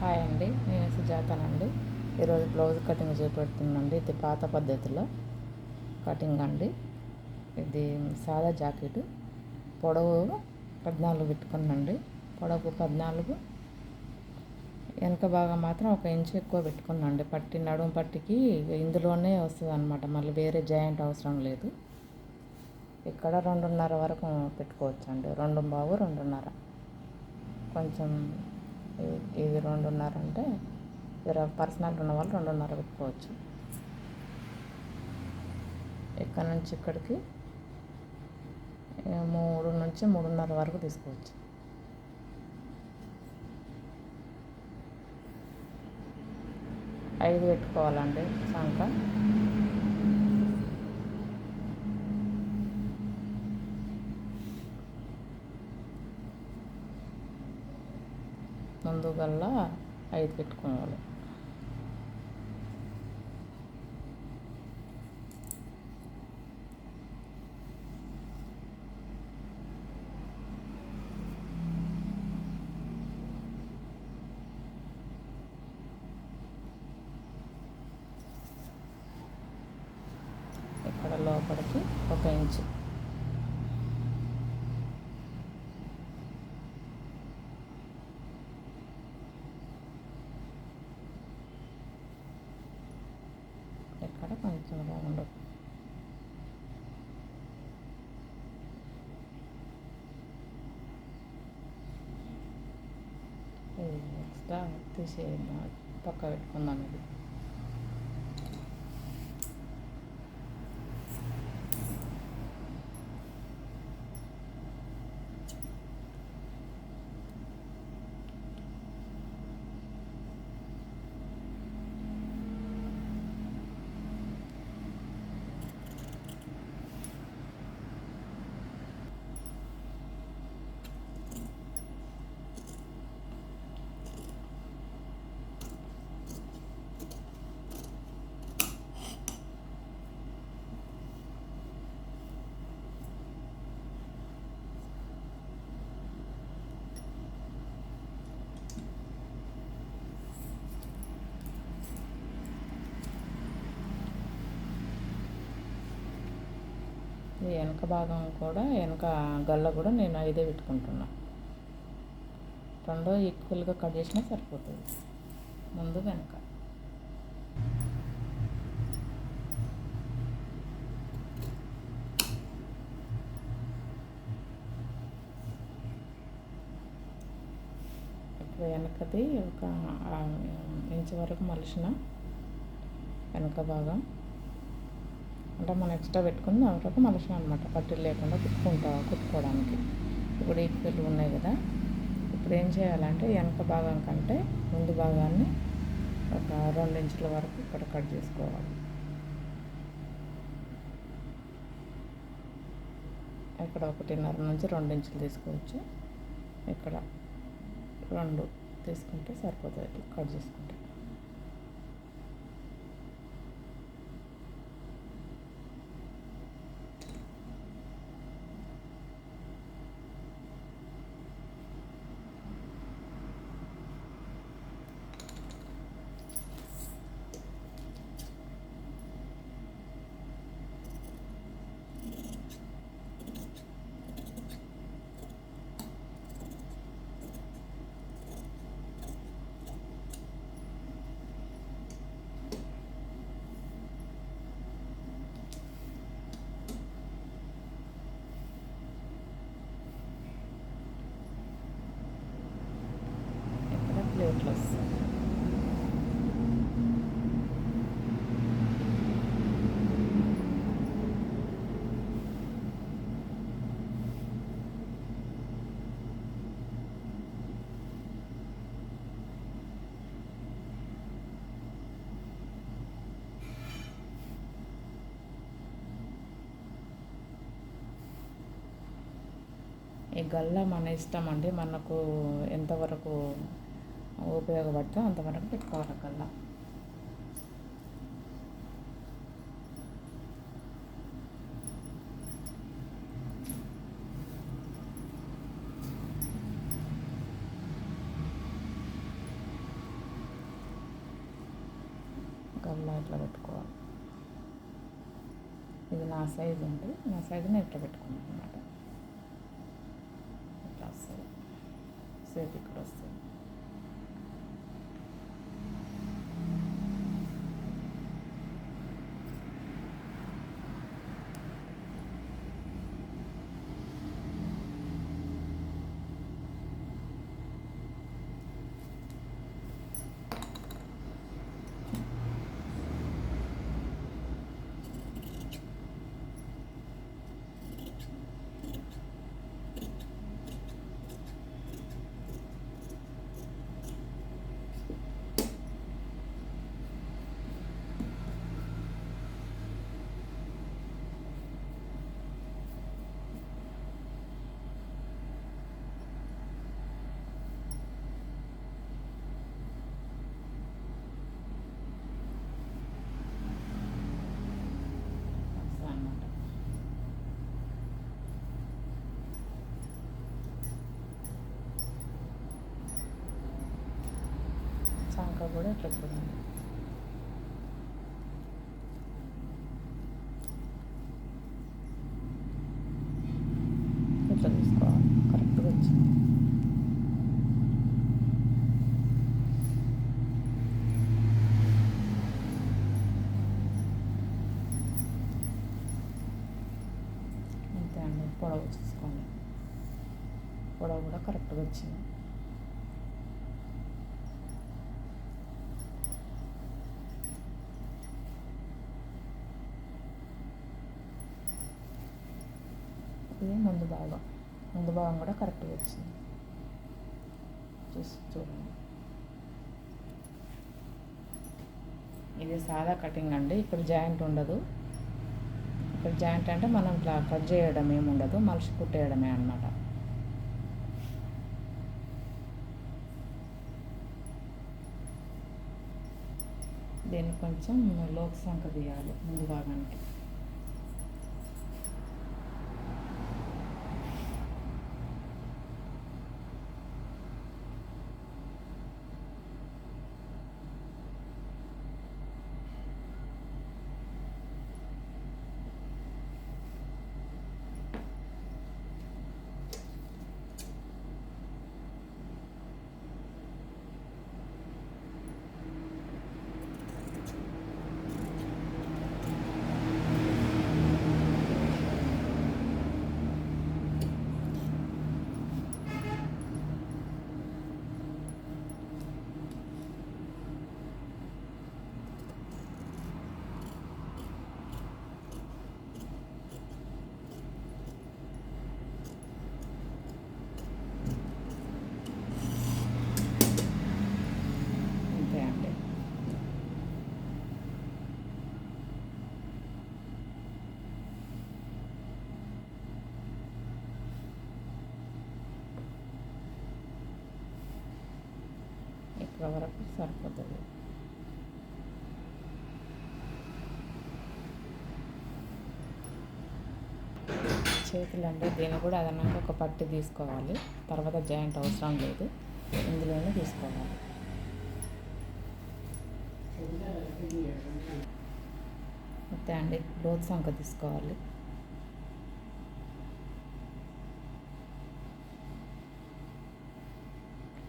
Hi అండి నేను సుజాతనండి. ఈరోజు బ్లౌజ్ కటింగ్ చేపెడుతున్నాండి ఇది పాత పద్ధతిలో కటింగ్ అండి. ఇది సాదా జాకెట్. పొడవు పద్నాలుగు పెట్టుకున్నాండి పొడవు పద్నాలుగు. వెనక భాగం మాత్రం ఒక ఇంచు ఎక్కువ పెట్టుకున్నాండి పట్టి నడుము పట్టికి ఇందులోనే వస్తుంది అనమాట మళ్ళీ వేరే జాయింట్ అవసరం లేదు. ఇక్కడ రెండున్నర వరకు పెట్టుకోవచ్చండి. రెండు బావు రెండున్నర. కొంచెం ఇది రెండున్నర అంటే జర పర్సనల్ ఉన్న వాళ్ళు రెండున్నర పెట్టుకోవచ్చు. ఇక్కడ నుంచి ఇక్కడికి? మూడు నుంచి మూడున్నర వరకు తీసుకోవచ్చు. ఐదు పెట్టుకోవాలండి సంక ఐదు పెట్టుకోవాలి ఇక్కడ లోపలికి ఒక ఇంచు ఇక్కడ కొంచెం రౌండ్ ఇది ఎక్స్ట్రా తీసే పక్క పెట్టుకుందాం ఇది ఈ వెనక భాగం కూడా వెనక గల్ల కూడా నేను ఐదే పెట్టుకుంటున్నా. రెండో ఈక్వల్గా కట్ చేసినా సరిపోతుంది. ముందు వెనక. వెనకది ఒక ఇంచు వరకు మలిసిన వెనక భాగం. అంటే మనం ఎక్స్ట్రా పెట్టుకుని దాని వరకు అనమాట పట్టీలు లేకుండా కుట్టుకుంటా కుట్టుకోవడానికి. ఇప్పుడు ఈక్వల్ ఉన్నాయి కదా. ఇప్పుడు ఏం చేయాలంటే వెనక భాగం కంటే ముందు భాగాన్ని ఒక రెండు ఇంచుల వరకు ఇక్కడ కట్ చేసుకోవాలి. ఇక్కడ ఒకటిన్నర నుంచి రెండు ఇంచులు తీసుకోవచ్చు. ఇక్కడ రెండు తీసుకుంటే సరిపోతుంది. కట్ చేసుకుంటే ఇక్కడ ప్లేట్లు వస్తాయి ఈ గల్లా మన ఇష్టం అండి. మనకు ఎంతవరకు ఉపయోగపడితే అంతవరకు పెట్టుకోవాలి గల్ల. గల్లా ఇట్లా పెట్టుకోవాలి? ఇది నా సైజు అండి. నా సైజుని ఇట్లా పెట్టుకున్నాను అనమాట ఇట్లా వస్తుంది సేపు ఇక్కడ వస్తుంది వస్తుంది అనమాట చంక కూడా ఇట్లా చూడండి ఇట్లా తీసుకోవాలి కరెక్ట్గా వచ్చింది అంతే అండి పొడవు చూసుకోండి పొడవు కూడా కరెక్ట్గా వచ్చింది ఇది ముందు భాగం ముందు భాగం కూడా కరెక్ట్గా వచ్చింది. చూసి చూడండి. ఇది సాదా కటింగ్ అండి. ఇక్కడ జాయింట్ ఉండదు. ఇక్కడ జాయింట్ అంటే మనం ఇట్లా కట్ చేయడం ఏమి ఉండదు. మలిసి కుట్టేయడమే అనమాట దీన్ని కొంచెం లోక్ సంఖ్య తీయాలి ముందు భాగానికి అంతే అండి ఇక్కడ వరకు సరిపోతుంది. చేతులు అంటే దీన్ని కూడా అదనంగా ఒక పట్టి తీసుకోవాలి. తర్వాత జాయింట్ అవసరం లేదు. ఇందులోనే తీసుకోవాలి. అంతే అండి. లోతు సంక తీసుకోవాలి.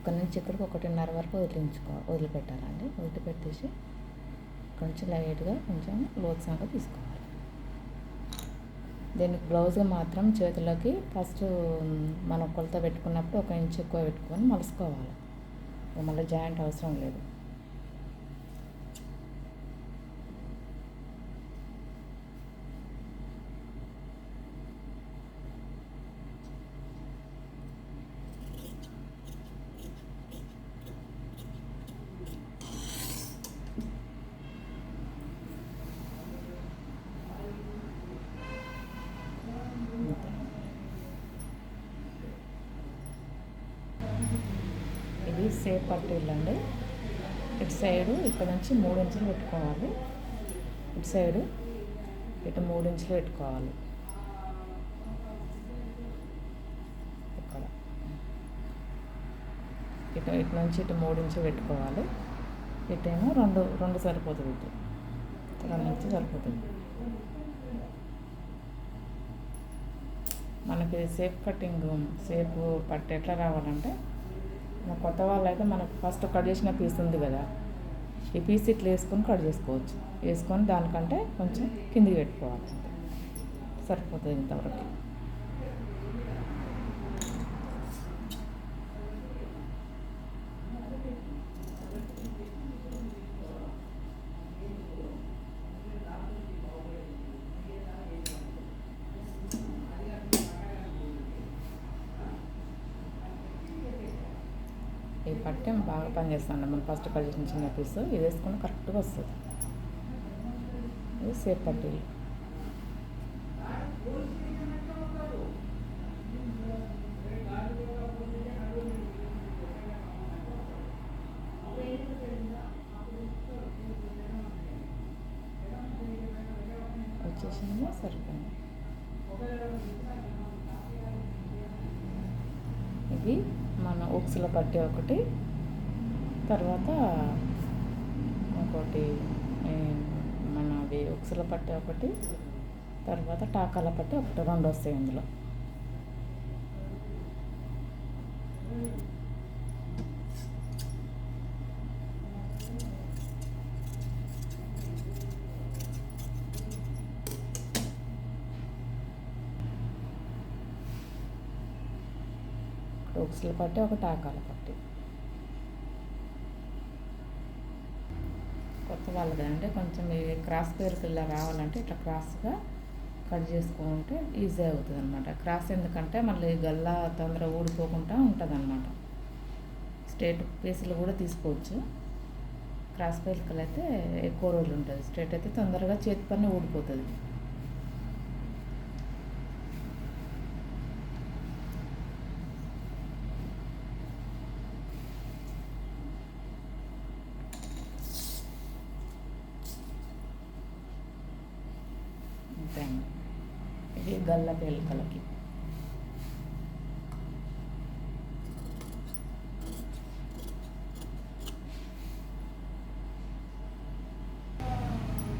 ఇక్కడ నుంచి ఇక్కడికి ఒకటిన్నర వరకు వదిలించుకో వదిలిపెట్టాలండి. వదిలిపెట్టేసి ఇక్కడ నుంచి లైట్గా కొంచెం లోతు తీసుకోవాలి. దీనికి బ్లౌజ్ మాత్రం చేతిలోకి ఫస్ట్ మనం కొలత పెట్టుకున్నప్పుడు ఒక ఇంచ్ ఎక్కువ పెట్టుకొని మలుసుకోవాలి. మళ్ళీ జాయింట్ అవసరం లేదు అంతే. ఇది సేఫ్ పట్టు వెళ్ళండి ఇటు సైడు ఇక్కడ నుంచి మూడు ఇంచులు పెట్టుకోవాలి. ఇటు సైడు ఇటు మూడు ఇంచులు పెట్టుకోవాలి. ఇక్కడ. ఇటు ఇటు నుంచి ఇటు మూడు ఇంచులు పెట్టుకోవాలి. ఇటేమో రెండు రెండు సరిపోతుంది ఇటు. రెండు ఇంచు సరిపోతుంది. మనకి సేఫ్ కటింగ్ సేఫ్ పట్టు ఎట్లా రావాలంటే కొత్త వాళ్ళు అయితే మనకు ఫస్ట్ కట్ చేసిన పీస్ ఉంది కదా. ఈ పీస్ ఇట్లా వేసుకొని కట్ చేసుకోవచ్చు. వేసుకొని దానికంటే కొంచెం కిందికి పెట్టుకోవాలి సరిపోతుంది ఇంతవరకు. పట్టెం బాగా పనిచేస్తాను మనం ఫస్ట్ కట్ చేసిన చిన్న పీస్ ఇది వేసుకొని కరెక్ట్గా వస్తుంది. ఇది సేఫ్ పట్టీలు వచ్చేసింది సరిపోయింది. ఇది మన ఉక్సుల పట్టి ఒకటి తర్వాత ఇంకోటి మన అది ఉక్సుల పట్టి ఒకటి తర్వాత టాకాల పట్టి ఒకటి రెండు వస్తాయి ఇందులో. ఉక్సుల పట్టి ఒక టాకాల పట్టి. కొత్త వాళ్ళది అంటే కొంచెం ఈ క్రాస్ పేరుకి ఇలా రావాలంటే ఇట్లా క్రాస్గా కట్ చేసుకుంటే ఈజీ అవుతుంది అనమాట క్రాస్ ఎందుకంటే మళ్ళీ గల్లా తొందరగా ఊడిపోకుండా ఉంటుంది అనమాట స్ట్రేట్ పీసులు కూడా తీసుకోవచ్చు. క్రాస్ పేరుకలు అయితే ఎక్కువ రోజులు ఉంటుంది. స్ట్రేట్ అయితే తొందరగా చేతి పని ఊడిపోతుంది అంతే అండి ఈ గల్ల పేలికలకి?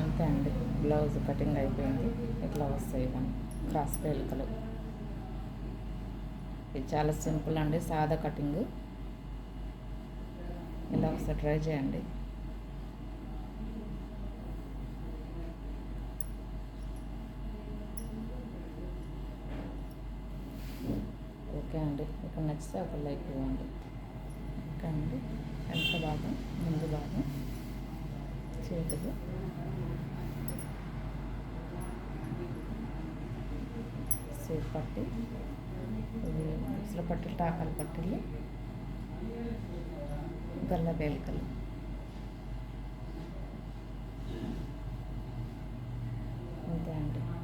అంతే అండి. బ్లౌజ్ కటింగ్ అయిపోయింది. ఇట్లా వస్తాయి మనం క్రాస్ పేలికలు. ఇది చాలా సింపుల్ అండి సాదా కటింగ్. ఇలా ఒకసారి ట్రై చేయండి. ఇవ్వండి. ఇక్కడ నచ్చితే ఒక లైక్ ఇవ్వండి. కండి వెనక భాగం? ముందు భాగం. చేతులు. సేపు పట్టి. ఇవి ఉసుల పట్టలు టాకాలు పట్టలు. గల్ల వేలికలు. అంతే అండి.